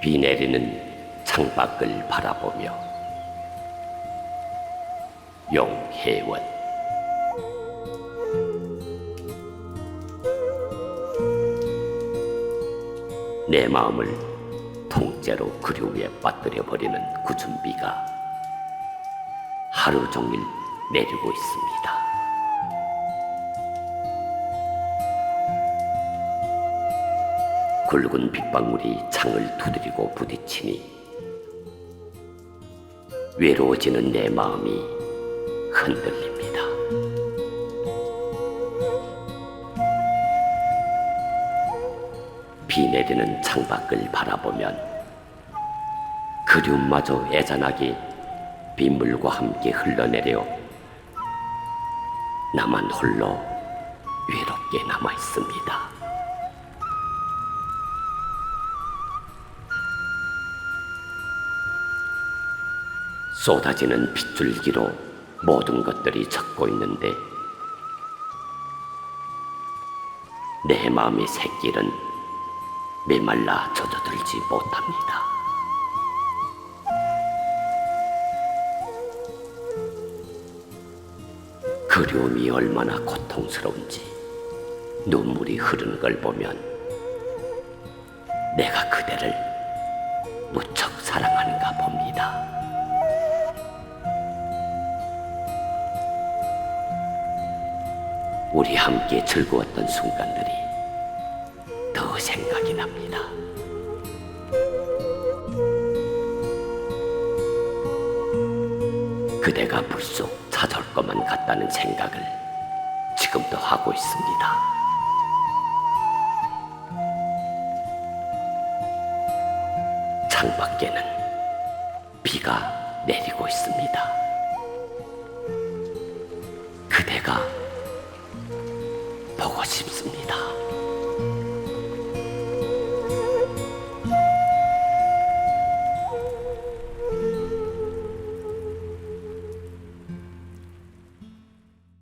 비 내리는 창밖을 바라보며 용혜원 내 마음을 통째로 그리 위에 빠뜨려 버리는 구준비가 하루 종일 내리고 있습니다. 굵은 빗방울이 창을 두드리고 부딪히니 외로워지는 내 마음이 흔들립니다. 비 내리는 창밖을 바라보면 그리움마저 애잔하게 빗물과 함께 흘러내려 나만 홀로 외롭게 남아 있습니다. 쏟아지는 빗줄기로 모든 것들이 젖고 있는데 내 마음의 새길은 메말라 젖어들지 못합니다. 그리움이 얼마나 고통스러운지 눈물이 흐르는 걸 보면 내가 그대를 무척 사랑하는가 봅니다. 우리 함께 즐거웠던 순간들이 더 생각이 납니다. 그대가 불쑥 찾아올 것만 같다는 생각을 지금도 하고 있습니다. 창밖에는 비가 내리고 있습니다. 그대가 싶습니다.